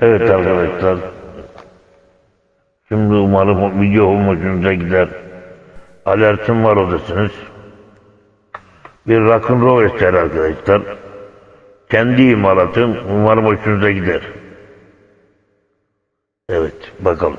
Evet arkadaşlar. Şimdi umarım video hoşunuza gider. Alertim var odasınız. Bir rock'n'roll eseri arkadaşlar. Kendi imalatım. Umarım hoşunuza gider. Evet bakalım.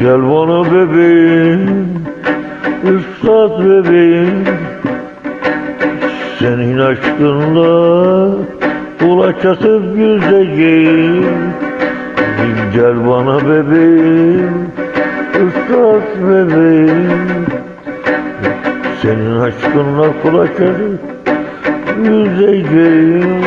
Gel bana bebeğim, üstad bebeğim Senin aşkınla kula çatıp yüzeceğim Gel bana bebeğim, üstad bebeğim Senin aşkınla kula çatıp yüzeceğim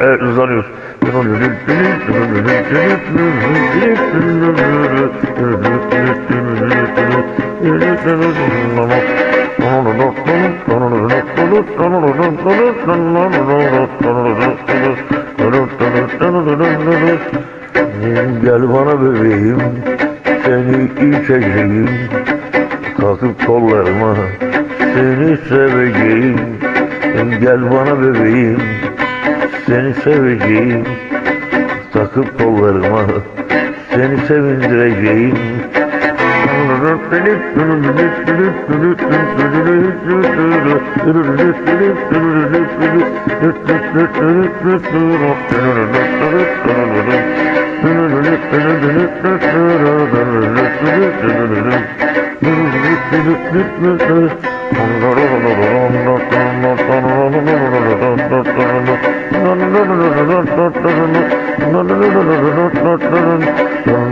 Evet uzanıyoruz. Gel bana bebeğim, seni içeceğim, kalkıp kollarıma seni seveceğim. Gel bana bebeğim, seni seveceğim, takıp kollarıma seni sevindireceğim. Dun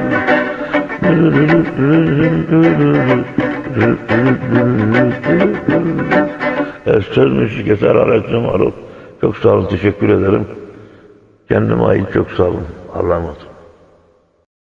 Söz müzik eser Alaaddin Maruf. Çok sağ olun, teşekkür ederim. Kendime ait çok sağ olun. Allah'a emanet.